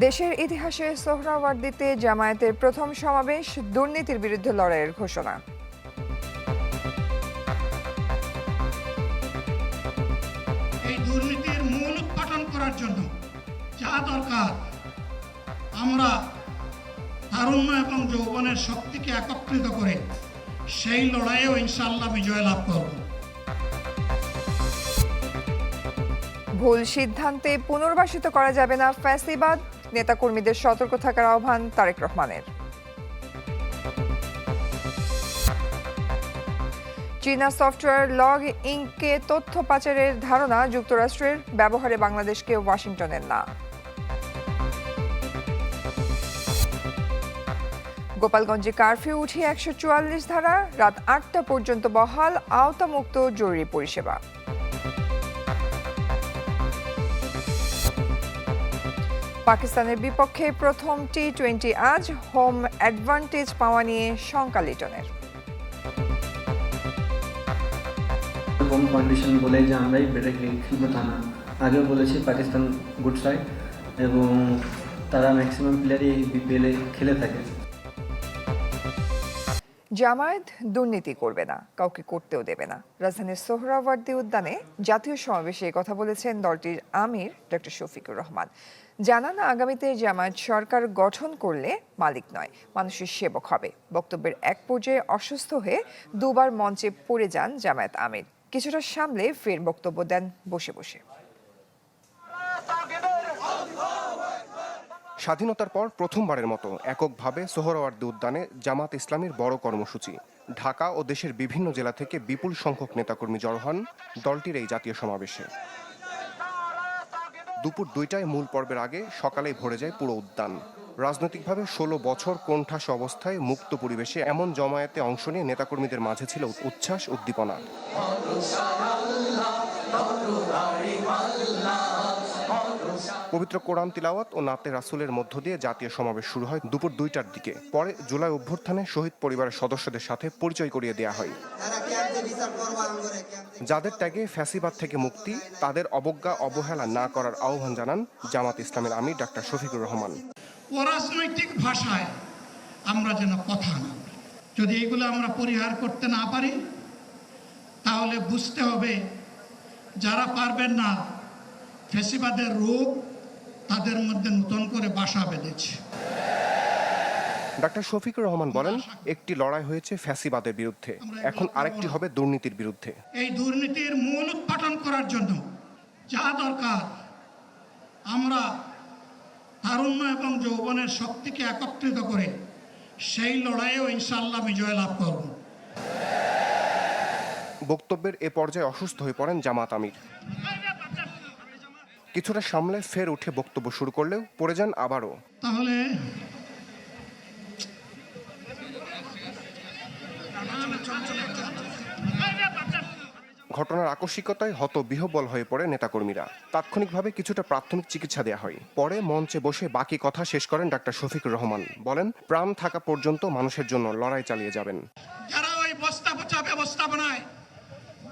দেশের ইতিহাসে সোহরাওয়ার্দীতে জামায়াতের প্রথম সমাবেশ দুর্নীতির বিরুদ্ধে লড়াইয়ের ঘোষণা। এই দুর্নীতির মূল উৎপাটন করার জন্য যা দরকার আমরা তারুণ্য এবং যৌবনের শক্তিকে একত্রিত করে সেই লড়াইয়েও ইনশাল্লাহ বিজয় লাভ করব। ভুল সিদ্ধান্তে পুনর্বাসিত করা যাবে না ফ্যাসিবাদ নেতাকর্মীদের সতর্ক থাকার আহ্বান তারেক রহমানের। চীনা সফটওয়্যার লগ ইঙ্কে তথ্য পাচারের ধারণা যুক্তরাষ্ট্রের, ব্যবহারে বাংলাদেশকে ওয়াশিংটনের না। গোপালগঞ্জে কারফিউ উঠিয়ে একশো ধারা, রাত আটটা পর্যন্ত বহাল, আওতামুক্ত জরুরি পরিষেবা। পাকিস্তানের বিপক্ষে প্রথম টি টোয়েন্টি আজ হোম অ্যাডভান্টেজ পাওয়া নিয়ে শঙ্কা লিটনের। হোম কন্ডিশন বলে যে আমরাই বেটার খেলব তা না। আগেও বলেছি পাকিস্তান গুড সাইড এবং তারা ম্যাক্সিমাম প্লেয়ারই এই বিপিএলে খেলে থাকে। জামায়াত দুর্নীতি করবে না কাউকে করতেও দেবে না। রাজধানীর সোহরাওয়ার্দী উদ্যানে জাতীয় সমাবেশে কথা বলেছেন দলটির আমির ডক্টর শফিকুর রহমান। জানান আগামীতে জামায়াত সরকার গঠন করলে মালিক নয়, মানুষের সেবক হবে। বক্তব্যের এক পর্যায়ে অসুস্থ হয়ে দুবার মঞ্চে পড়ে যান জামায়াত আমির। কিছুটা সামলে ফের বক্তব্য দেন বসে বসে। স্বাধীনতার পর প্রথমবারের মতো এককভাবে সোহরাওয়ার্দী উদ্যানে জামাত ইসলামীর বড় কর্মসূচি। ঢাকা ও দেশের বিভিন্ন জেলা থেকে বিপুল সংখ্যক নেতাকর্মী জড়ো হন দলটির এই জাতীয় সমাবেশে। দুপুর দুইটায় মূল পর্বের আগে সকালেই ভরে যায় পুরো উদ্যান। রাজনৈতিকভাবে ষোলো বছর কোণঠাস অবস্থায় মুক্ত পরিবেশে এমন জমায়েতে অংশ নিয়ে নেতাকর্মীদের মাঝে ছিল উচ্ছ্বাস, উদ্দীপনা। পবিত্র কোরআন তিলাওয়াত ও নাতে রাসুলের মধ্য দিয়ে জাতীয় সমাবেশ শুরু হয় দুপুর দুইটার দিকে। পরে জুলাই অভ্যুত্থানে শহীদ পরিবারের সদস্যদের সাথে পরিচয় করিয়ে দেওয়া হয়। যাদের ত্যাগে ফ্যাসিবাদ থেকে মুক্তি, তাদের অবজ্ঞা, অবহেলা না করার আহ্বান জানান জামাত ইসলামের আমির ডাক্তার শফিকুর রহমান। অরাজনৈতিক ভাষায় আমরা যেন কথা না যদি এগুলো আমরা পরিহার করতে না পারি, তাহলে বুঝতে হবে যারা পারবেন না ফেসিবাদের রূপ তাদের মধ্যে নতুন করে বাসা বেঁধেছে। ডাক্তার শফিকুর রহমান বলেন একটি লড়াই হয়েছে ফ্যাসিবাদের বিরুদ্ধে। এখন আরেকটি হবে দুর্নীতির বিরুদ্ধে। এই দুর্নীতির মূল উৎপাটন করার জন্য যা দরকার আমরা তারুণ্য এবং যৌবনের শক্তিকে একত্রিত করে সেই লড়াইয়েও ইনশাল্লাহ বিজয় লাভ করব। বক্তব্যের এ পর্যায়ে অসুস্থ হয়ে পড়েন জামাত আমির। কিছুটা সামলে ফের উঠে বক্তব্য শুরু করলেও পড়ে যান আবারও। তাহলে ঘটনার আকস্মিকতায় হত বিহবল হয়ে পড়ে নেতাকর্মীরা। তাৎক্ষণিকভাবে কিছুটা প্রাথমিক চিকিৎসা দেওয়া হয়। পরে মঞ্চে বসে বাকি কথা শেষ করেন ডাক্তার শফিকুর রহমান। বলেন প্রাণ থাকা পর্যন্ত মানুষের জন্য লড়াই চালিয়ে যাবেন। যারা ওই বস্তা পচা ব্যবস্থাপনায়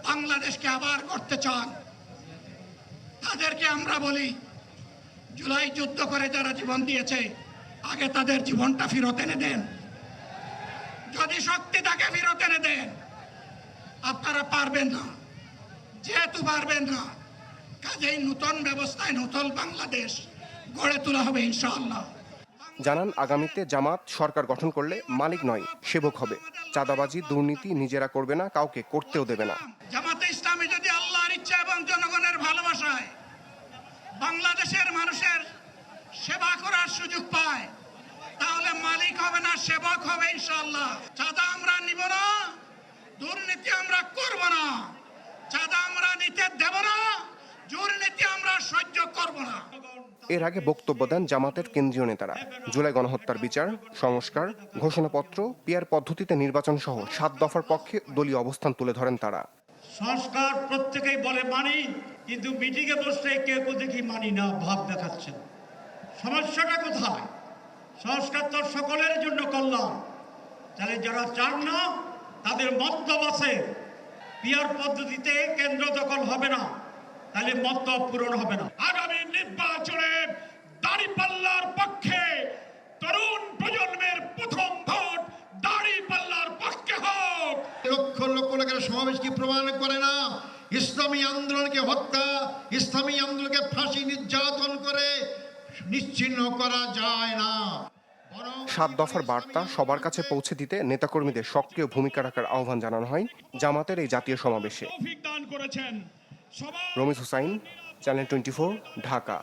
বাংলাদেশকে আবার করতে চান তাদেরকে আমরা বলি জুলাই যুদ্ধ করে যারা জীবন দিয়েছে আগে তাদের জীবনটা ফেরত এনে দেন। যদি শক্তি তাকে ফেরত এনে দেন আপনারা পারবেন না। যেহেতু পারবেন না কাজেই নূতন ব্যবস্থায় নূতন বাংলাদেশ গড়ে তোলা হবে ইনশাআল্লাহ। জানান আগামীতে জামাত সরকার গঠন করলে মালিক নয় সেবক হবে। চাঁদাবাজি দুর্নীতি নিজেরা করবে না কাউকে করতেও দেবে না। জামাতে ইসলামী যদি আল্লাহর ইচ্ছা এবং জনগণের ভালোবাসায় বাংলাদেশের মানুষের সেবা করার সুযোগ পায়, তাহলে মালিক হবে না, সেবক হবে ইনশাল্লাহ চাঁদা আমরা নিব না, দুর্নীতি আমরা করব না। চাঁদা আমরা নিতে দেব না, দুর্নীতি আমরা সহ্য করব না। এর আগে বক্তব্য দেন জামাতের কেন্দ্রীয় নেতারা। জুলাই গণহত্যার বিচার, সংস্কার, ঘোষণাপত্র, পিয়ার পদ্ধতিতে নির্বাচন সহ সাত দফার পক্ষে দলীয় অবস্থান তুলে ধরেন তারা। সংস্কার প্রত্যেকেই বলে মানি, কিন্তু মিটিংয়ে বসলে কেউ কেউ দেখি মানি না, ভাব দেখাচ্ছেন সমস্যাটা কোথায়? সংস্কার তো সকলের জন্য করলাম তাহলে যারা চান না, তাদের মতলব আছে। পিয়ার পদ্ধতিতে কেন্দ্র দখল হবে না, তাহলে মতলব পূরণ হবে না। আগামী নির্বাচনে দাঁড়িপাল্লার পক্ষে তরুণ প্রজন্মের প্রথম ভোট দাড়ি পাল্লার পক্ষে লক্ষ লক্ষ লোকের সমাবেশ কি প্রমাণ করে না? ইসলামী আন্দোলনকে হত্যা ইসলামী আন্দোলনকে ফাঁসি নির্যাতন করে নিশ্চিন্ন করা যায় না। সাত দফার বার্তা সবার কাছে পৌঁছে দিতে নেতাকর্মীদের সক্রিয় ভূমিকা রাখার আহ্বান জানানো হয় জামাতের এই জাতীয় সমাবেশে। Ramiz Hussain channel twenty Dhaka.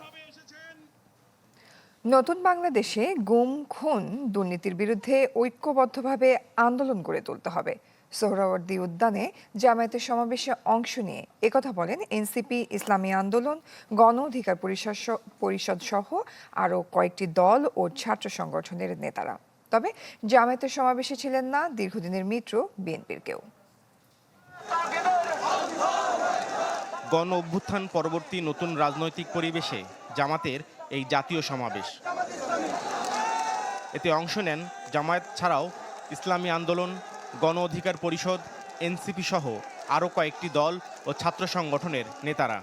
নতুন বাংলাদেশে গুম, খুন, দুর্নীতির বিরুদ্ধে ঐক্যবদ্ধভাবে আন্দোলন গড়ে তুলতে হবে। সোহরাওয়ার্দী উদ্যানে জামায়াতের সমাবেশে অংশ নিয়ে একথা বলেন এনসিপি, ইসলামী আন্দোলন, গণ অধিকার পরিষদ পরিষদ সহ আরও কয়েকটি দল ও ছাত্র সংগঠনের নেতারা। তবে জামায়াতের সমাবেশে ছিলেন না দীর্ঘদিনের মিত্র বিএনপির কেউ। গণ অভ্যুত্থান পরবর্তী নতুন রাজনৈতিক পরিবেশে জামাতের এই জাতীয় সমাবেশ। এতে অংশ নেন জামায়াত ছাড়াও ইসলামী আন্দোলন গণ অধিকার পরিষদ এনসিপি সহ আরও কয়েকটি দল ও ছাত্র সংগঠনের নেতারা।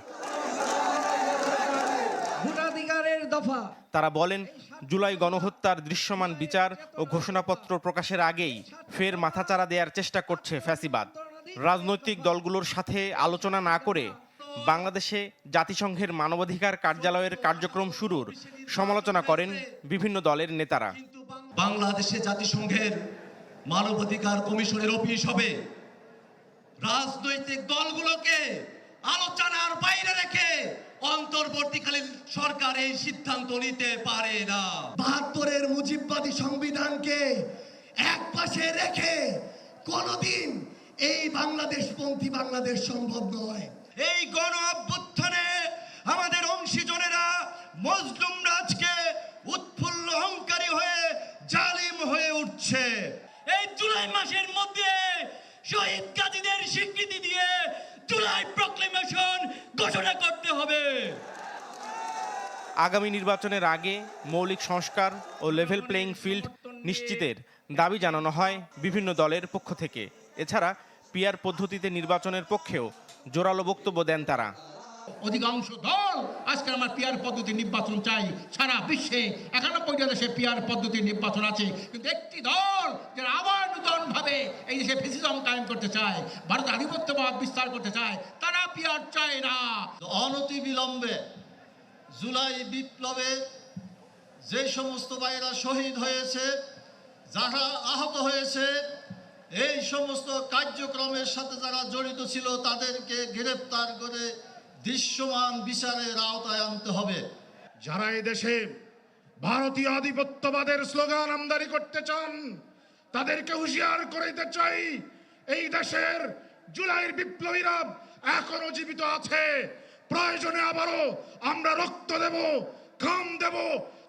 তারা বলেন জুলাই গণহত্যার দৃশ্যমান বিচার ও ঘোষণাপত্র প্রকাশের আগেই ফের মাথাচাড়া দেওয়ার চেষ্টা করছে ফ্যাসিবাদ। রাজনৈতিক দলগুলোর সাথে আলোচনা না করে বাংলাদেশে জাতিসংঘের মানবাধিকার কার্যালয়ের কার্যক্রম শুরুর সমালোচনা করেন বিভিন্ন দলের নেতারা। বাংলাদেশে জাতিসংঘের মানবাধিকার কমিশনের অফিস হবে। রাজনৈতিক দলগুলোকে আলোচনার বাইরে রেখে অন্তর্বর্তীকালীন সরকার এই সিদ্ধান্ত নিতে পারে না। বাহাত্তরের মুজিববাদী সংবিধানকে এক পাশে রেখে কোনদিন এই বাংলাদেশপন্থী বাংলাদেশ সম্ভব নয়। এই গণ অভ্যুত্থানে আমাদের অংশীজনেরা মজলুম রাজকে উৎফুল্ল অহংকারী হয়ে জালিম হয়ে উঠছে। এই জুলাই মাসের মধ্যে শহীদ গাজীদের স্বীকৃতি দিয়ে জুলাই প্রক্লেমেশন ঘোষণা করতে হবে। আগামী নির্বাচনের আগে মৌলিক সংস্কার ও লেভেল প্লেইং ফিল্ড নিশ্চিতের দাবি জানানো হয় বিভিন্ন দলের পক্ষ থেকে। এছাড়া পিয়ার পদ্ধতিতে নির্বাচনের পক্ষেও জোরালো বক্তব্য দেন তারা। অধিকাংশ দল আজকে আমার পিয়ার পদ্ধতি নির্বাচন চাই। সারা বিশ্বে একানব্বইটা দেশে পিয়ার পদ্ধতি নির্বাচন আছে। কিন্তু একটি দল যারা আবার নূতন ভাবে এই দেশে ফেসিজম কায়েম করতে চায় ভারত আধিপত্যবাদ বিস্তার করতে চায় তারা পিয়ার চায় না। অনতি বিলম্বে জুলাই বিপ্লবে যে সমস্ত ভাইরা শহীদ হয়েছে যারা আহত হয়েছে এই সমস্ত কার্যক্রমের সাথে যারা জড়িত ছিল, তাদেরকে গ্রেপ্তার করে দৃশ্যমান বিচারের আওতায় আনতে হবে। যারা দেশে ভারতীয় আধিপত্যবাদের স্লোগান আমদানি করতে চান, তাদেরকে হুঁশিয়ার করে চাই, এই দেশের জুলাইয়ের বিপ্লবীরা এখনও জীবিত আছে। প্রয়োজনে আবারও আমরা রক্ত দেব, ঘাম দেব,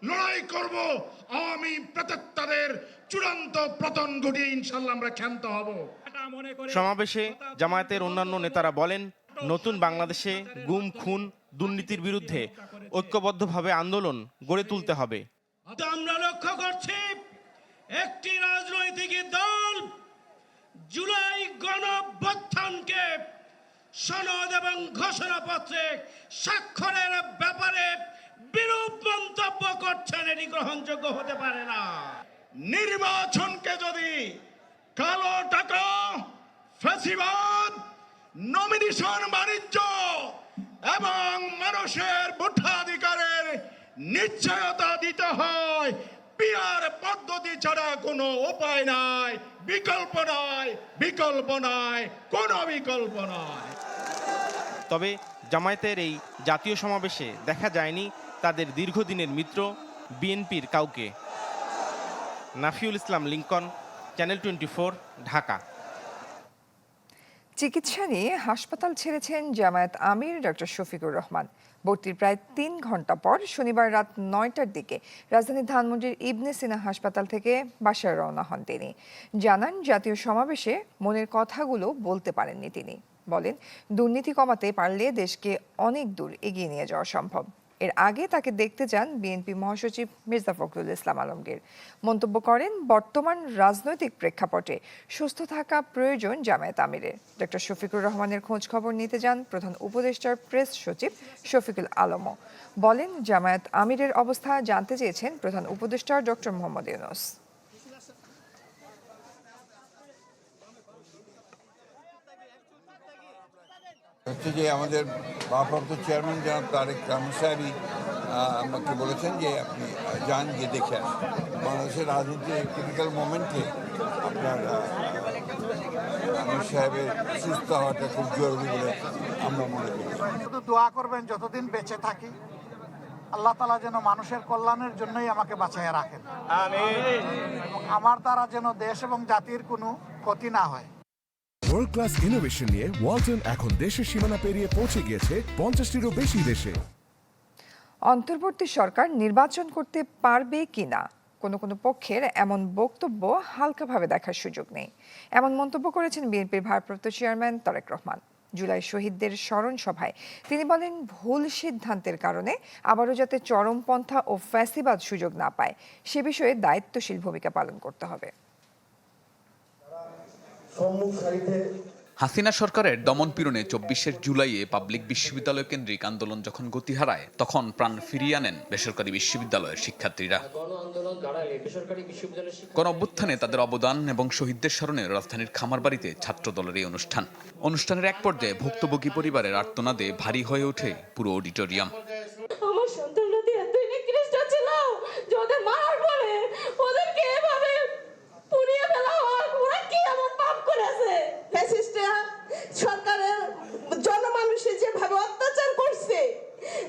লড়াই করব আওয়ামী প্রেতাত্মাদের চূড়ান্ত পতন ঘটিয়ে ইনশাল্লাহ আমরা ক্ষান্ত হব। সমাবেশে জামায়াতের অন্যান্য নেতারা বলেন নতুন বাংলাদেশে গুম খুন দুর্নীতির বিরুদ্ধে ঐক্যবদ্ধভাবে আন্দোলন গড়ে তুলতে হবে। তো আমরা লক্ষ্য করছি একটি রাজনৈতিক দল জুলাই গণঅভ্যুত্থানকে সনদ এবং ঘোষণাপত্রে স্বাক্ষরের ব্যাপারে বিরূপ মন্তব্য করছেন এটি গ্রহণযোগ্য হতে পারে না। নির্বাচনকে যদি কালো টাকা, ফ্যাসিবাদ নমিনেশন বাণিজ্য এবং মানুষের ভোটাধিকারের নিশ্চয়তা দিতে হয়, পিয়ার পদ্ধতি ছাড়া কোনো উপায় নাই, বিকল্প নাই বিকল্প নাই, কোনো বিকল্প নয় তবে জামায়াতের এই জাতীয় সমাবেশে দেখা যায়নি তাদের দীর্ঘদিনের মিত্র বিএনপির কাউকে। Nafiul Islam Lincoln, channel twenty Dhaka. চিকিৎসা নিয়ে হাসপাতাল ছেড়েছেন জামায়াত আমির ডক্টর শফিকুর রহমান। ভর্তির প্রায় তিন ঘণ্টা পর শনিবার রাত নয়টার দিকে রাজধানীর ধানমন্ডির ইবনে সিনা হাসপাতাল থেকে বাসায় রওনা হন তিনি। জানান, জাতীয় সমাবেশে মনের কথাগুলো বলতে পারেননি তিনি। বলেন, দুর্নীতি কমাতে পারলে দেশকে অনেক দূর এগিয়ে নিয়ে যাওয়া সম্ভব। এর আগে তাকে দেখতে যান বিএনপি মহাসচিব মির্জা ফখরুল ইসলাম আলমগীর। মন্তব্য করেন, বর্তমান রাজনৈতিক প্রেক্ষাপটে সুস্থ থাকা প্রয়োজন জামায়াত আমিরের ডক্টর শফিকুর রহমানের খোঁজ খবর নিতে যান প্রধান উপদেষ্টার প্রেস সচিব শফিকুল আলমও। বলেন, জামায়াত আমিরের অবস্থা জানতে চেয়েছেন প্রধান উপদেষ্টা ডক্টর মোহাম্মদ ইউনুস। হচ্ছে যে আমাদের ভারপ্রাপ্ত চেয়ারম্যান জনাব তারেক রহমান সাহেবই আমাকে বলেছেন যে আপনি যান গিয়ে দেখে আসুন। বাংলাদেশের রাজনীতির ক্রিটিক্যাল মোমেন্টে আপনার আমির সাহেবের সুস্থ হওয়াটা খুব জরুরি বলে আমরা মনে করি। শুধু দোয়া করবেন যতদিন বেঁচে থাকি আল্লাহ তালা যেন মানুষের কল্যাণের জন্যই আমাকে বাঁচাইয়া রাখেন। এবং আমার দ্বারা যেন দেশ এবং জাতির কোনো ক্ষতি না হয়। ওয়ার্ল্ড ক্লাস ইনোভেশন নিয়ে ওয়ালটন এখন দেশের সীমানা পেরিয়ে পৌঁছে গিয়েছে পঞ্চাশটিরও বেশি দেশে। অন্তর্বর্তী সরকার নির্বাচন করতে পারবে কিনা? কোনো কোনো পক্ষের এমন বক্তব্য হালকাভাবে দেখার সুযোগ নেই। এমন মন্তব্য করেছেন বিএনপির ভারপ্রাপ্ত চেয়ারম্যান তারেক রহমান। জুলাই শহীদদের স্মরণ সভায় তিনি বলেন, ভুল সিদ্ধান্তের কারণে আবারও যাতে চরমপন্থা ও ফ্যাসিবাদ সুযোগ না পায়, সে বিষয়ে দায়িত্বশীল ভূমিকা পালন করতে হবে। হাসিনা সরকারের দমন পীড়নে চব্বিশের জুলাইয়ে পাবলিক বিশ্ববিদ্যালয় কেন্দ্রিক আন্দোলন যখন গতি হারায় তখন প্রাণ ফিরিয়ে আনেন বেসরকারি বিশ্ববিদ্যালয়ের শিক্ষার্থীরা। গণ অভ্যুত্থানে তাদের অবদান এবং শহীদদের স্মরণে রাজধানীর খামারবাড়িতে ছাত্র দলের এই অনুষ্ঠান। অনুষ্ঠানের এক পর্যায়ে ভুক্তভোগী পরিবারের আর্তনাদে ভারী হয়ে ওঠে পুরো অডিটোরিয়াম। আমার দিয়ে এত নিকৃষ্ট ছিল যে ওদের মারার পরে ওদেরকে এভাবে পুড়িয়ে ফেলা হয় ওরা কি এমন পাপ করেছে ফ্যাসিস্টরা সরকারের জনমানুষে যেভাবে অত্যাচার করছে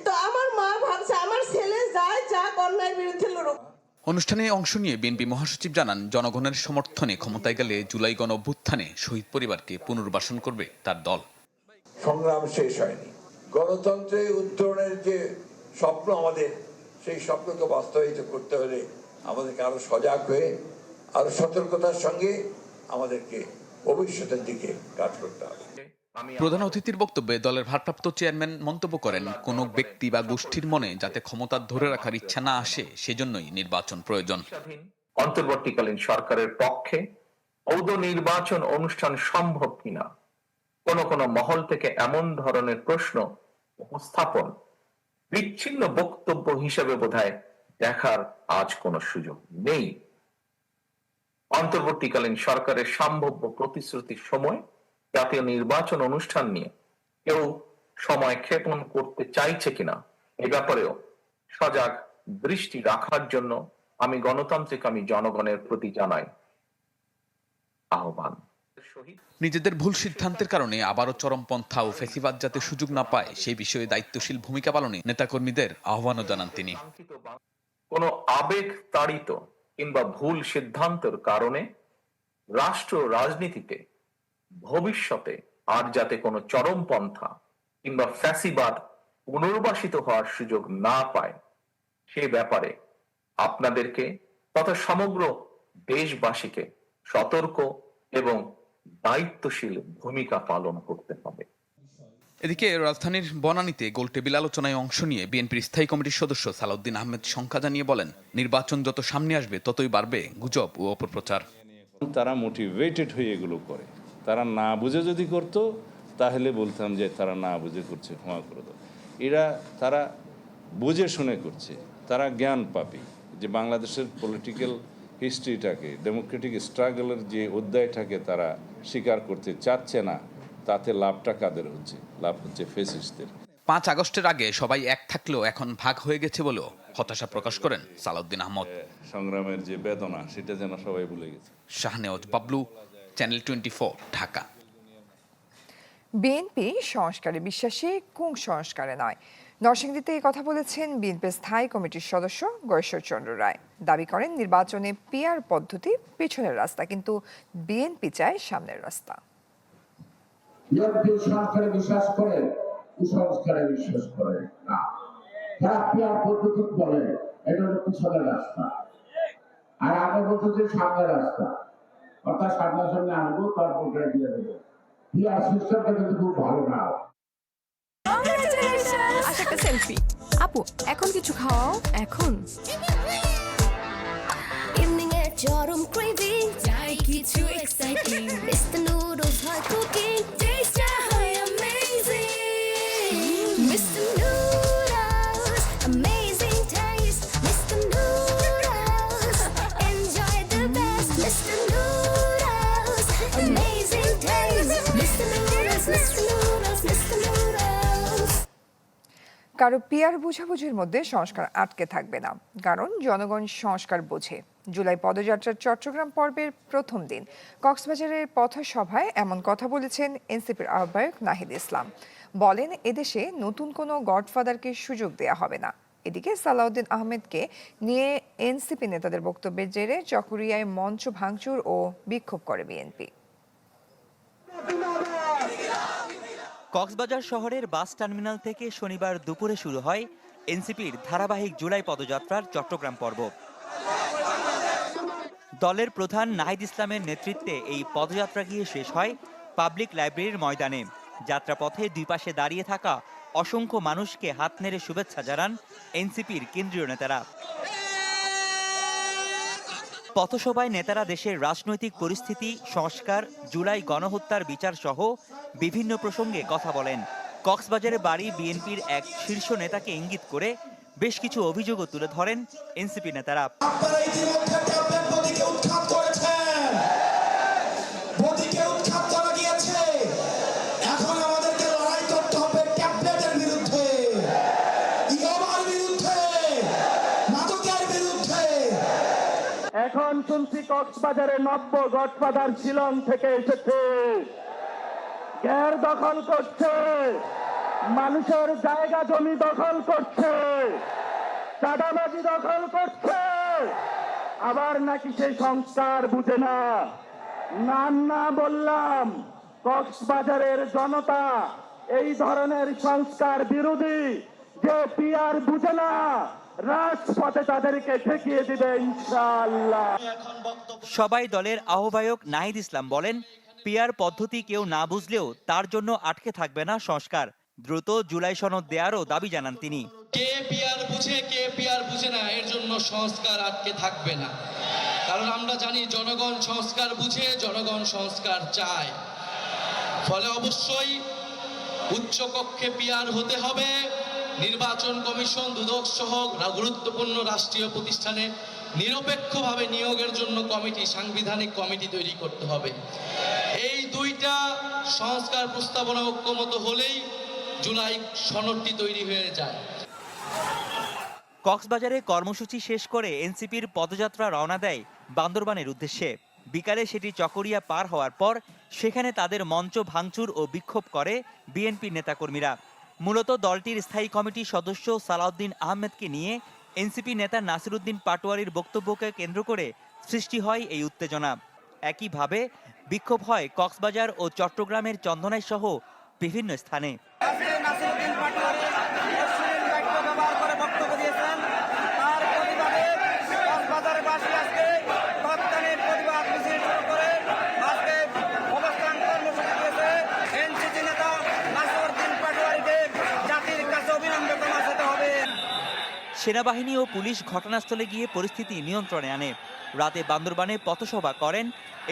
তো আমার মা ভাবছে আমার ছেলে যায় যাক অন্যায়ের বিরুদ্ধে লড়ুক অনুষ্ঠানে অংশ নিয়ে বিএনপি মহাসচিব জানান, জনগণের সমর্থনে ক্ষমতায় গেলে জুলাই গণ অভ্যুত্থানে শহীদ পরিবারকে পুনর্বাসন করবে তার দল। সংগ্রাম শেষ হয়নি। গণতন্ত্রে উত্তরণের যে স্বপ্ন আমাদের, সেই স্বপ্নকে বাস্তবায়িত করতে হলে আমাদেরকে আরও সজাগ হয়ে, আরও সতর্কতার সঙ্গে আমাদেরকে ভবিষ্যতের দিকে কাজ করতে হবে। প্রধান অতিথির বক্তব্যে দলের ভারপ্রাপ্ত চেয়ারম্যান মন্তব্য করেন কোনো ব্যক্তি বা গোষ্ঠীর মনে যাতে ক্ষমতা ধরে রাখার ইচ্ছা না আসে সেজন্যই নির্বাচন প্রয়োজন। অন্তর্বর্তীকালীন সরকারের পক্ষে ঔদ নির্বাচন অনুষ্ঠান সম্ভব কিনা? কোন কোন মহল থেকে এমন ধরনের প্রশ্ন উপস্থাপন বিচ্ছিন্ন বক্তব্য হিসেবে বোধহয় দেখার আজ কোনো সুযোগ নেই। অন্তর্বর্তীকালীন সরকারের সম্ভাব্য প্রতিশ্রুতির সময় জাতীয় নির্বাচন অনুষ্ঠান নিয়ে কেউ সময় ক্ষেপণ করতে চাইছে কিনা এ ব্যাপারেও সজাগ দৃষ্টি রাখার জন্য আমি গণতান্ত্রিক আমি জনগণের প্রতি জানাই আহ্বান। নিজেদের ভুল সিদ্ধান্তের কারণে আবারও চরমপন্থা ও ফেসিবাদ যাতে সুযোগ না পায় সেই বিষয়ে দায়িত্বশীল ভূমিকা পালনে নেতাকর্মীদের আহ্বানও জানান তিনি। কোন আবেগ তাড়িত কিংবা ভুল সিদ্ধান্তের কারণে রাষ্ট্র রাজনীতিতে ভবিষ্যতে আর যাতে কোনো চরমপন্থা কিংবা ফ্যাসিবাদ পুনর্বাসিত হওয়ার সুযোগ না পায় সে ব্যাপারে আপনাদেরকে তথা সমগ্র দেশবাসীকে সতর্ক এবং দায়িত্বশীল ভূমিকা পালন করতে হবে। এদিকে রাজধানীর বনানীতে গোলটেবিল আলোচনায় অংশ নিয়ে বিএনপির স্থায়ী কমিটির সদস্য সালাউদ্দিন আহমেদ সংখ্যা জানিয়ে বলেন নির্বাচন যত সামনে আসবে ততই বাড়বে গুজব ও অপপ্রচার। তারা মোটিভেটেড হয়ে এগুলো করে। তারা না বুঝে যদি করতো তাহলে বলতাম যে তারা না বুঝে করছে ক্ষমা করে দাও। এরা তারা বুঝে শুনে করছে তারা জ্ঞান পাপি যে বাংলাদেশের পলিটিক্যাল হিস্ট্রিটাকে ডেমোক্রেটিক স্ট্রাগলের যে অধ্যায়টাকে তারা স্বীকার করতে চাচ্ছে না তাতে লাভটা কাদের হচ্ছে? লাভ হচ্ছে ফেসিস্টদের পাঁচ আগস্টের আগে সবাই এক থাকলেও এখন ভাগ হয়ে গেছে বলেও হতাশা প্রকাশ করেন সালাউদ্দিন আহমদ। সংগ্রামের যে বেদনা সেটা যেন সবাই ভুলে গেছে। Shahnewaz Bablu channel twenty Dhaka BNP সংস্কারে বিশ্বাসী কোন সংস্কারে নয়? নরসিংদীতে এই কথা বলেছেন বিএনপির স্থায়ী কমিটির সদস্য গৈশ্বরচন্দ্র রায়। দাবি করেন নির্বাচনে পিয়ার পদ্ধতি পিছনের রাস্তা কিন্তু বিএনপি চায় সামনের রাস্তা। সংস্কারে বিশ্বাস করে কুসংস্কারে বিশ্বাস করে না। তারা পেয়ার পদ্ধতি বলে এটা হলো পিছনের রাস্তা। আর বলতে যে সামনের রাস্তা। অর্থাৎ সামনে সামনে আনব তারপর দিয়ে দেবো। সিস্টেমটা কিন্তু খুব ভালো না। একটা সেলফি আপু এখন কিছু খাওয়াও এখন। ইভিনিং এর চরম ক্রেভিং চাই কিছু এক্সাইটিং মিস্টার নুডলস হয় কুকিং কারও পিয়ার বোঝাবুঝির মধ্যে সংস্কার আটকে থাকবে না। কারণ জনগণ সংস্কার বোঝে। জুলাই পদযাত্রার চট্টগ্রাম পর্বের প্রথম দিন। কক্সবাজারের পথসভায় এমন কথা বলেছেন এনসিপির আহ্বায়ক নাহিদ ইসলাম। বলেন, এদেশে নতুন কোনো গডফাদারকে সুযোগ দেয়া হবে না। এদিকে সালাউদ্দিন আহমেদকে নিয়ে এনসিপি নেতাদের বক্তব্যের জেরে চকরিয়ায় মঞ্চ ভাঙচুর ও বিক্ষোভ করে বিএনপি। কক্সবাজার শহরের বাস টার্মিনাল থেকে শনিবার দুপুরে শুরু হয় এনসিপির ধারাবাহিক জুলাই পদযাত্রার চট্টগ্রাম পর্ব। দলের প্রধান নাহিদ ইসলামের নেতৃত্বে এই পদযাত্রা গিয়ে শেষ হয় পাবলিক লাইব্রেরির ময়দানে। যাত্রাপথে দুই পাশে দাঁড়িয়ে থাকা অসংখ্য মানুষকে হাত নেড়ে শুভেচ্ছা জানান এনসিপির কেন্দ্রীয় নেতারা। পথসভায় নেতারা দেশের রাজনৈতিক পরিস্থিতি, সংস্কার, জুলাই গণহত্যার বিচার সহ বিভিন্ন প্রসঙ্গে কথা বলেন। কক্সবাজারে বাড়ি বিএনপির এক শীর্ষ নেতাকে ইঙ্গিত করে বেশ কিছু অভিযোগও তুলে ধরেন এনসিপি নেতারা। শুনছি কক্সবাজারে নব্য গডফাদার শিলং থেকে এসেছে। গ্যার দখল করছে। মানুষের জায়গা জমি দখল করছে। চাঁদাবাজি দখল করছে। আবার নাকি সেই সংস্কার বুঝে না। নাম না বললাম, কক্সবাজারের জনতা এই ধরনের সংস্কার বিরোধী যে পিয়ার বুঝে না। রাজপথে তাদেরকে ঠেকিয়ে দিবে ইনশাআল্লাহ। সবাই দলের আহ্বায়ক নাহিদ ইসলাম বলেন পিয়ার পদ্ধতি কেউ না বুঝলেও তার জন্য আটকে থাকবে না সংস্কার। দ্রুত জুলাই সনদ দেওয়ারও দাবি জানান তিনি। কে পিয়ার বুঝে কে পিয়ার বুঝে না এর জন্য সংস্কার আটকে থাকবে না। কারণ আমরা জানি জনগণ সংস্কার বুঝে জনগণ সংস্কার চায়। ফলে অবশ্যই উচ্চ কক্ষে পিয়ার হতে হবে। নির্বাচন কমিশন দুদক সহ গুরুত্বপূর্ণ রাষ্ট্রীয় প্রতিষ্ঠানে নিরপেক্ষভাবে নিয়োগের জন্য কমিটি, সাংবিধানিক কমিটি তৈরি করতে হবে। এই দুইটা সংস্কার প্রস্তাবনা ঐক্যমত হলেই জুলাই সনদটি তৈরি হয়ে যায়। কক্সবাজারে কর্মসূচি শেষ করে এনসিপির পদযাত্রা রওনা দেয় বান্দরবানের উদ্দেশ্যে। বিকালে সেটি চকরিয়া পার হওয়ার পর সেখানে তাদের মঞ্চ ভাঙচুর ও বিক্ষোভ করে বিএনপি নেতাকর্মীরা। মূলত দলটির স্থায়ী কমিটির সদস্য সালাউদ্দিন আহমেদকে নিয়ে এনসিপি নেতা নাসিরুদ্দিন পাটোয়ারির বক্তব্যকে কেন্দ্র করে সৃষ্টি হয় এই উত্তেজনা। একইভাবে বিক্ষোভ হয় কক্সবাজার ও চট্টগ্রামের চন্দনাই সহ বিভিন্ন স্থানে। সেনাবাহিনী ও পুলিশ ঘটনাস্থলে গিয়ে পরিস্থিতি নিয়ন্ত্রণে আনে। রাতে বান্দরবানে পথসভা করেন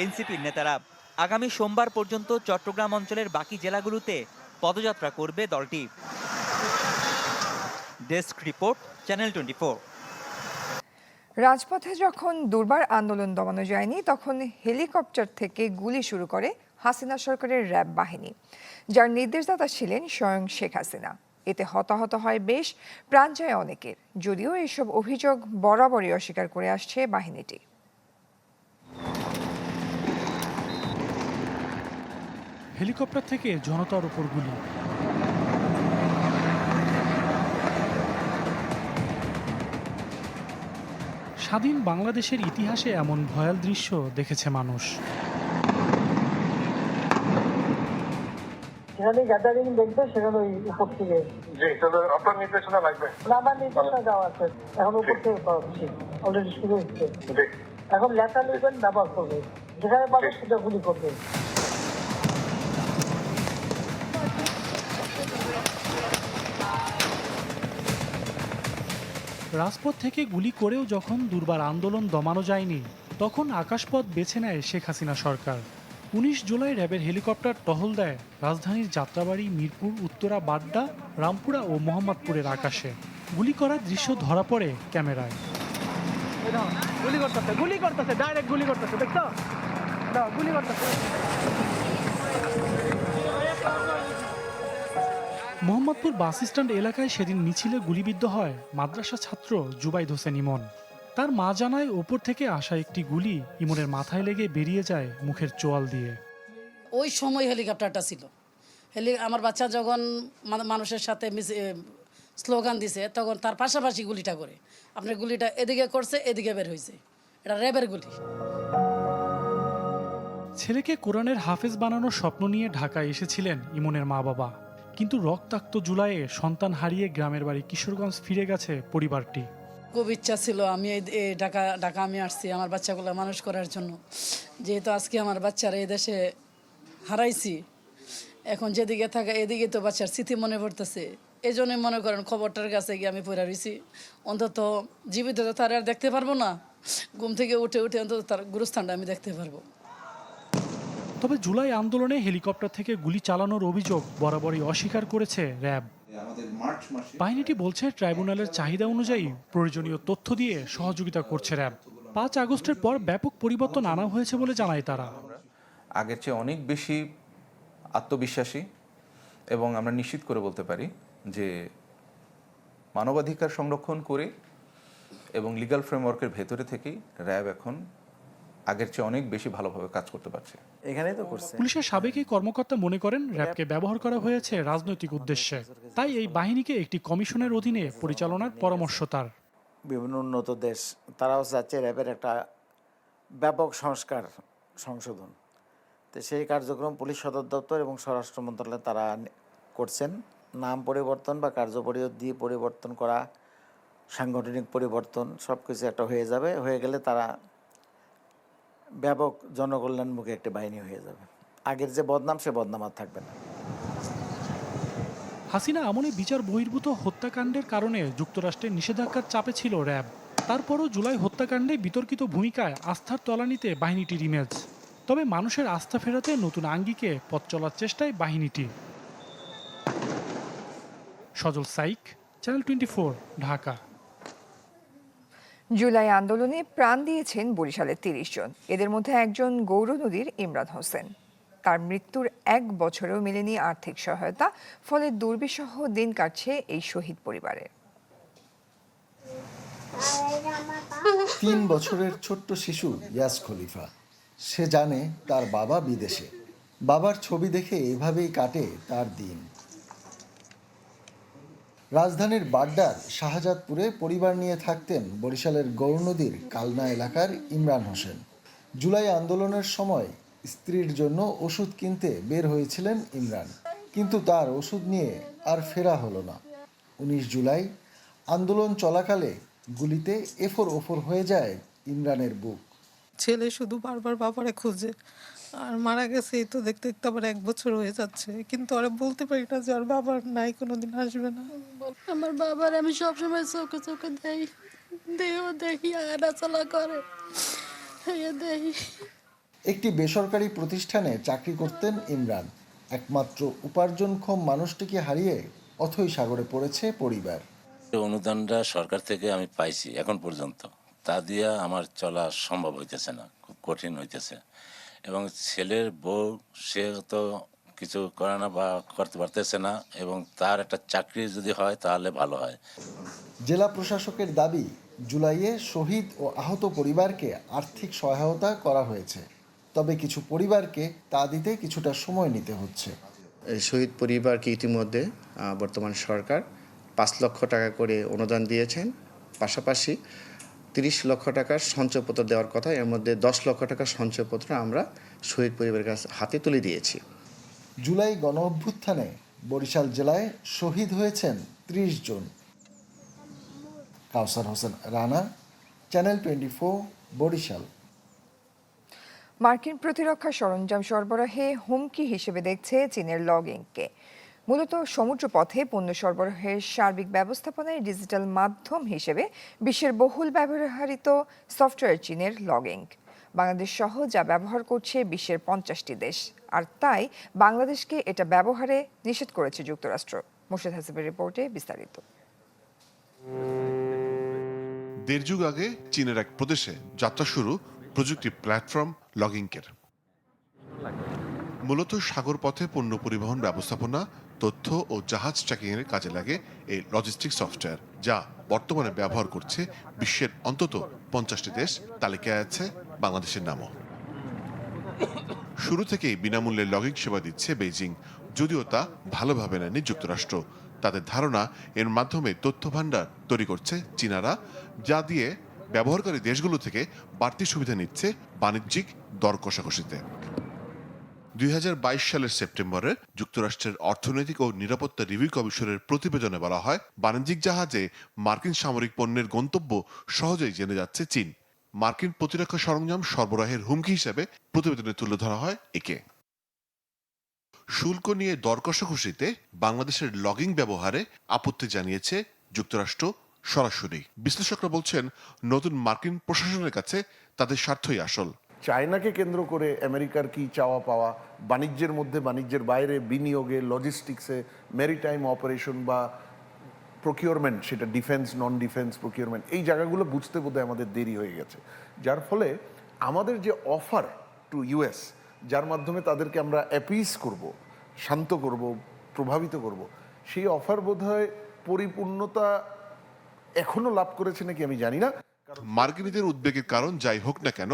এনসিপির নেতারা। আগামী সোমবার পর্যন্ত চট্টগ্রাম অঞ্চলের বাকি জেলাগুলোতে পদযাত্রা করবে দলটি। ডেস্ক রিপোর্ট, চ্যানেল টোয়েন্টি রাজপথে যখন দুর্বার আন্দোলন দমানো যায়নি, তখন হেলিকপ্টার থেকে গুলি শুরু করে হাসিনা সরকারের র্যাব বাহিনী। যার নির্দেশদাতা ছিলেন স্বয়ং শেখ হাসিনা। এতে হতাহত হয় বেশ প্রাণ যায় অনেকের। যদিও এসব অভিযোগ বরাবরই অস্বীকার করে আসছে বাহিনীটি। হেলিকপ্টার থেকে জনতার উপর গুলি। স্বাধীন বাংলাদেশের ইতিহাসে এমন ভয়াল দৃশ্য দেখেছে মানুষ। যেখানে গ্যাদারিং দেখবে সেখানে ওই উপর থেকে আপনার নির্দেশনা লাগবে। আমার নির্দেশনা দেওয়া আছে। এখন উপর থেকে পাচ্ছি অলরেডি শুরু হচ্ছে। এখন লেখা লিখবেন ব্যবহার করবে যেখানে পাবে সেটা গুলি করবে রাজপথ থেকে গুলি করেও যখন দুর্বার আন্দোলন দমানো যায়নি তখন আকাশপথ বেছে নেয় শেখ হাসিনা সরকার। উনিশ জুলাই র্যাবের হেলিকপ্টার টহল দেয় রাজধানীর যাত্রাবাড়ি মিরপুর উত্তরা বাড্ডা রামপুরা ও মোহাম্মদপুরের আকাশে। গুলি করার দৃশ্য ধরা পড়ে ক্যামেরায়। গুলি করতেছে গুলি করতেছে ডাইরেক্ট গুলি করতেছে দেখছ? গুলি করতেছে। মোহাম্মদপুর বাস স্ট্যান্ড এলাকায় সেদিন মিছিলে গুলিবিদ্ধ হয় মাদ্রাসা ছাত্র জুবাইদ হোসেন ইমন। তার মা জানায় ওপর থেকে আসা একটি গুলি ইমনের মাথায় লেগে বেরিয়ে যায় মুখের চোয়াল দিয়ে। ওই সময় হেলিকপ্টারটা ছিল। হেলি আমার বাচ্চা যখন মানুষের সাথে স্লোগান দিছে তখন তার পাশাপাশি গুলিটা করে। আপনার গুলিটা এদিকে করছে এদিকে বের হয়েছে এটা র্যাবের গুলি। ছেলেকে কোরআনের হাফেজ বানানোর স্বপ্ন নিয়ে ঢাকায় এসেছিলেন ইমনের মা বাবা কিন্তু রক্তাক্ত জুলাইয়ে সন্তান হারিয়ে গ্রামের বাড়ি কিশোরগঞ্জ ফিরে গেছে পরিবারটি। খুব ইচ্ছা ছিল আমি এই ঢাকা ঢাকা আমি আসছি আমার বাচ্চাগুলো মানুষ করার জন্য। যেহেতু আজকে আমার বাচ্চারা এই দেশে হারাইছি, এখন যেদিকে থাকে, এদিকে তো বাচ্চার স্মৃতি মনে পড়তেছে। এই জন্যই মনে করেন খবরটার কাছে গিয়ে আমি পড়ে রয়েছি অন্তত জীবিত তো তার আর দেখতে পারব না, ঘুম থেকে উঠে উঠে অন্তত তার গুরুস্থানটা আমি দেখতে পারব। তবে জুলাই আন্দোলনে হেলিকপ্টার থেকে গুলি চালানোর অভিযোগ বরাবরই অস্বীকার করেছে র্যাব। বাহিনীটি বলছে ট্রাইব্যুনালের চাহিদা অনুযায়ী প্রয়োজনীয় তথ্য দিয়ে সহযোগিতা করছে র্যাব। পাঁচ আগস্টের পর ব্যাপক পরিবর্তন আনা হয়েছে বলে জানায় তারা। আগের চেয়ে অনেক বেশি আত্মবিশ্বাসী এবং আমরা নিশ্চিত করে বলতে পারি যে মানবাধিকার সংরক্ষণ করে এবং লিগ্যাল ফ্রেমওয়ার্কের ভেতরে থেকেই র্যাব এখন আগের চেয়ে অনেক বেশি ভালোভাবে কাজ করতে পারছে। এখানেই তো করছে। পুলিশের সাবেক এই কর্মকর্তা মনে করেন র্যাবকে ব্যবহার করা হয়েছে রাজনৈতিক উদ্দেশ্যে। তাই এই বাহিনীকে একটি কমিশনের অধীনে পরিচালনার পরামর্শ তার। বিভিন্ন উন্নত দেশ তারাও চাচ্ছে র্যাবের একটা ব্যাপক সংস্কার সংশোধন। তো সেই কার্যক্রম পুলিশ সদর দপ্তর এবং স্বরাষ্ট্র মন্ত্রণালয় তারা করছেন। নাম পরিবর্তন বা কার্যপরিধি পরিবর্তন করা সাংগঠনিক পরিবর্তন সব কিছু একটা হয়ে যাবে। হয়ে গেলে তারা ব্যাপক জনকল্যাণমুখী একটা বাহিনী হয়ে যাবে। আগের যে বদনাম, সে বদনাম আর থাকবে না। হাসিনা আমলে বিচার বহির্ভূত হত্যাকাণ্ডের কারণে যুক্তরাষ্ট্রের নিষেধাজ্ঞার চাপে ছিল র্যাব। তারপরও জুলাই হত্যাকাণ্ডে বিতর্কিত ভূমিকায় আস্থার তলানিতে বাহিনীটির ইমেজ। তবে মানুষের আস্থা ফেরাতে নতুন আঙ্গিকে পথ চলার চেষ্টায় বাহিনীটি। Sajal Saik, channel twenty Dhaka. July আন্দোলনে প্রাণ দিয়েছেন বরিশালের তিরিশ জন। এদের মধ্যে একজন গৌরনদীর ইমরান হোসেন। তার মৃত্যুর এক বছরেও মেলেনি আর্থিক সহায়তা, ফলে দুর্বিষহ দিন কাটছে এই শহীদ পরিবারের তিন বছরের ছোট্ট শিশু ইয়াস খলিফা। সে জানে তার বাবা বিদেশে। বাবার ছবি দেখে এভাবেই কাটে তার দিন। রাজধানীর বাড্ডার শাহজাদপুরে পরিবার নিয়ে থাকতেন বরিশালের গৌরনদীর কালনা এলাকার ইমরান হোসেন। জুলাই আন্দোলনের সময় স্ত্রীর জন্য ওষুধ কিনতে বের হয়েছিলেন ইমরান। কিন্তু তার ওষুধ নিয়ে আর ফেরা হলো না। উনিশ জুলাই আন্দোলন চলাকালে গুলিতে এফর ওফর হয়ে যায় ইমরানের বুক। ছেলে শুধু বারবার বাবারে খোঁজে। আর মারা গেছে এই তো দেখতে দেখতে আবার এক বছর হয়ে যাচ্ছে। কিন্তু আর বলতে পারি না যে আর বাবার নাই কোনোদিন আসবে না। আমার বাবার আমি সবসময় চোখে চোখে দেই দেহ দেখি আগাচলা করে এই দেখি একটি বেসরকারি প্রতিষ্ঠানে চাকরি করতেন ইমরান। একমাত্র উপার্জনক্ষম মানুষটিকে হারিয়ে অথই সাগরে পড়েছে পরিবার। অনুদানটা সরকার থেকে আমি পাইছি এখন পর্যন্ত তা দিয়া আমার চলা সম্ভব হইতেছে না খুব কঠিন হইতেছে। এবং ছেলের বউ সে তো কিছু করে না বা করতে পারতেছে না এবং তার একটা চাকরি যদি হয় তাহলে ভালো হয়। জেলা প্রশাসকের দাবি জুলাইয়ে শহীদ ও আহত পরিবারকে আর্থিক সহায়তা করা হয়েছে। তবে কিছু পরিবারকে তা দিতে কিছুটা সময় নিতে হচ্ছে। এই শহীদ পরিবারকে ইতিমধ্যে বর্তমান সরকার পাঁচ লক্ষ টাকা করে অনুদান দিয়েছেন। পাশাপাশি তিরিশ লক্ষ টাকার সঞ্চয়পত্র দেওয়ার কথা এর মধ্যে দশ লক্ষ টাকার সঞ্চয়পত্র আমরা শহীদ পরিবারের কাছে হাতে তুলে দিয়েছি। জুলাই গণ অভ্যুত্থানে বরিশাল জেলায় শহীদ হয়েছেন ত্রিশ জন। Kawsar Hossain Rana channel twenty Barishal. মার্কিন প্রতিরক্ষা সরঞ্জাম সরবরাহে হুমকি হিসেবে দেখছে চীনের লগিংকে মূলত সমুদ্রপথে পণ্য সরবরাহের সার্বিক ব্যবস্থাপনায় ডিজিটাল মাধ্যম হিসেবে বিশ্বের বহুল ব্যবহৃত সফটওয়্যার চীনের লগিং বাংলাদেশ সহ যা ব্যবহার করছে বিশ্বের পঞ্চাশটি দেশ। আর তাই বাংলাদেশকে এটা ব্যবহারে নিষেধ করেছে যুক্তরাষ্ট্র। মুর্শিদ হাসিবের রিপোর্টে বিস্তারিত। দেড় যুগ আগে চীনের এক প্রদেশে যাত্রা শুরু প্রযুক্তি প্ল্যাটফর্ম লগিংকের মূলত সাগর পথে পণ্য পরিবহন ব্যবস্থাপনা তথ্য ও জাহাজ ট্র্যাকিংয়ের কাজে লাগে এই লজিস্টিক সফটওয়্যার যা বর্তমানে ব্যবহার করছে বিশ্বের অন্তত পঞ্চাশটি দেশ, তালিকায় আছে বাংলাদেশের নামও। শুরু থেকেই বিনামূল্যে লগিং সেবা দিচ্ছে বেইজিং, যদিও তা ভালোভাবে নেয়নি যুক্তরাষ্ট্র। তাদের ধারণা, এর মাধ্যমে তথ্য ভাণ্ডার তৈরি করছে চীনারা, যা দিয়ে ব্যবহারকারী দেশগুলো থেকে বাড়তি সুবিধা নিচ্ছে বাণিজ্যিক দর কষাকষিতে। দুই হাজার বাইশ সালের সেপ্টেম্বরে যুক্তরাষ্ট্রের অর্থনৈতিক ও নিরাপত্তা রিভিউ কমিশনের প্রতিবেদনে বলা হয়, বাণিজ্যিক জাহাজে মার্কিন সামরিক পণ্যের গন্তব্য সহজেই জেনে যাচ্ছে চীন। মার্কিন প্রতিরক্ষা সরঞ্জাম সরবরাহের হুমকি হিসেবে প্রতিবেদনে তুলে ধরা হয় একে। শুল্ক নিয়ে দর কষাকষিতে বাংলাদেশের লগিং ব্যবহারে আপত্তি জানিয়েছে যুক্তরাষ্ট্র সরাসরি। বিশ্লেষকরা বলছেন, নতুন মার্কিন প্রশাসনের কাছে তাদের স্বার্থই আসল। চায়নাকে কেন্দ্র করে আমেরিকার কি চাওয়া পাওয়া, বাণিজ্যের মধ্যে, বাণিজ্যের বাইরে, বিনিয়োগে লজিস্টিক্সে মেরিটাইম অপারেশন বা প্রকিউরমেন্ট সেটা ডিফেন্স নন ডিফেন্স প্রকিউরমেন্ট এই জায়গাগুলো বুঝতে বোধহয় আমাদের দেরি হয়ে গেছে। যার ফলে আমাদের যে অফার টু ইউএস যার মাধ্যমে তাদেরকে আমরা অ্যাপিস করব, শান্ত করব, প্রভাবিত করব, সেই অফার বোধহয় পরিপূর্ণতা এখনও লাভ করেছে নাকি আমি জানি না। মার্কিনীদের উদ্বেগের কারণ যাই হোক না কেন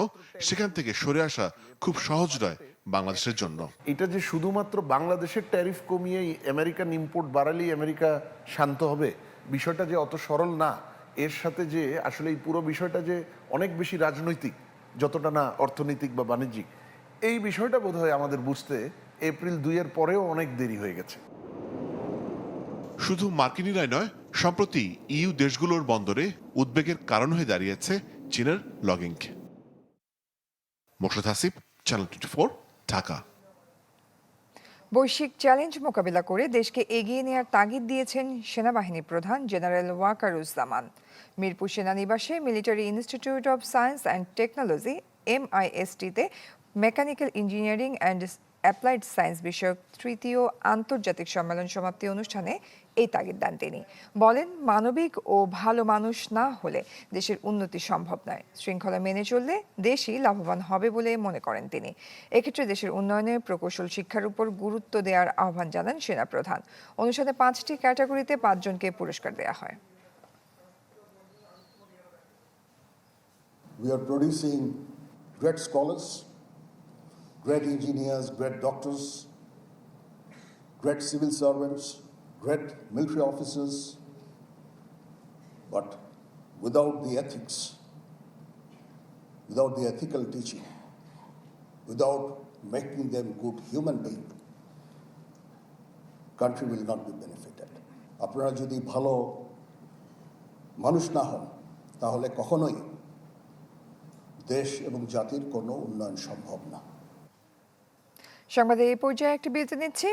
সেখান থেকে সরে আসা খুব সহজ নয় বাংলাদেশের জন্য। এটা যে শুধুমাত্র বাংলাদেশের ট্যারিফ কমিয়েই আমেরিকান ইম্পোর্ট বাড়ালেই আমেরিকা শান্ত হবে বিষয়টা যে অত সরল না এর সাথে যে আসলে এই পুরো বিষয়টা যে অনেক বেশি রাজনৈতিক যতটা না অর্থনৈতিক বা বাণিজ্যিক এই বিষয়টা বোধহয় আমাদের বুঝতে এপ্রিল দুইয়ের পরেও অনেক দেরি হয়ে গেছে। শুধু মার্কিনীরাই নয় সম্প্রতি ইউ দেশগুলোর বন্দরে উদ্বেগের কারণ হয়ে দাঁড়িয়েছে চীনের লগিং ঢাকা। বৈশ্বিক চ্যালেঞ্জ মোকাবিলা করে দেশকে এগিয়ে নেওয়ার তাগিদ দিয়েছেন সেনাবাহিনী প্রধান জেনারেল ওয়াকারুজ্জামান। মিরপুর সেনানিবাসে military institute of science and technology, এমআইএসটিতে mechanical engineering and applied science বিষয়ক তৃতীয় আন্তর্জাতিক সম্মেলন সমাপ্তি অনুষ্ঠানে এই তাগিদ দেন তিনি। বলেন মানবিক ও ভালো মানুষ না হলে দেশের উন্নতি সম্ভব নয়। শৃঙ্খলা মেনে চললে দেশই লাভবান হবে বলে মনে করেন তিনি। এক্ষেত্রে দেশের উন্নয়নে প্রকৌশল শিক্ষার উপর গুরুত্ব দেওয়ার আহ্বান জানান সেনাপ্রধান। অনুষ্ঠানে পাঁচটি ক্যাটাগরিতে পাঁচজনকে পুরস্কার দেওয়া হয়। We are producing great scholars, great engineers, great doctors, great civil servants, great military officers, but without the ethics, without the ethical teaching, without making them good human being, country will not be benefited. আপনারা যদি ভালো মানুষ না হন তাহলে কখনোই দেশ এবং জাতির কোনো উন্নয়ন সম্ভব না সংবাদে এই পর্যায়ে একটি বিরতি নিচ্ছে